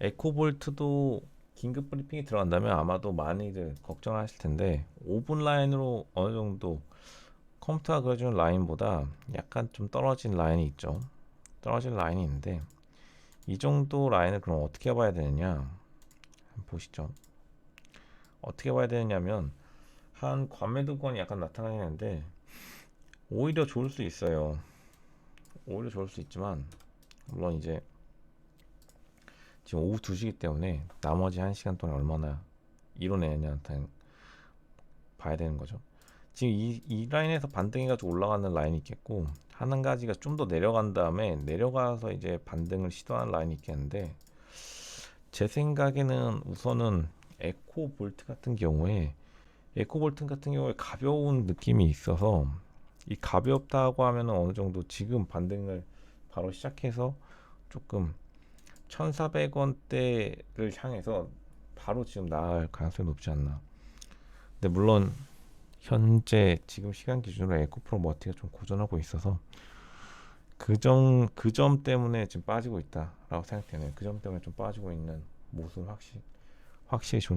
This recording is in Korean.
에코볼트도 긴급 브리핑이 들어간다면 아마도 많이들 걱정하실 텐데 5분 라인으로 어느 정도 컴퓨터가 그려주는 라인보다 약간 좀 떨어진 라인이 있죠. 떨어진 라인이 있는데 이 정도 라인을 그럼 어떻게 봐야 되느냐 보시죠. 어떻게 봐야 되느냐면 한 과매도권이 약간 나타나는데 오히려 좋을 수 있어요. 오히려 좋을 수 있지만 물론 이제 지금 오후 2시기 때문에 나머지 1시간 동안 얼마나 이뤄내냐 단 봐야 되는 거죠. 지금 이, 이 라인에서 반등해가지고 올라가는 라인이 있겠고 한 가지가 좀 더 내려간 다음에 내려가서 이제 반등을 시도하는 라인이 있겠는데 제 생각에는 우선은 에코 볼트 같은 경우에 에코 볼트 같은 경우에 가벼운 느낌이 있어서 이 가볍다고 하면 어느 정도 지금 반등을 바로 시작해서 조금 1,400원대를 향해서 바로 지금 나갈 가능성이 높지 않나. 근데 물론 현재 지금 시간 기준으로 에코프로 머티가 좀 고전하고 있어서 그점 그 점 때문에 지금 빠지고 있다라고 생각되네요. 그 점 때문에 좀 빠지고 있는 모습 확실히 확실히 존.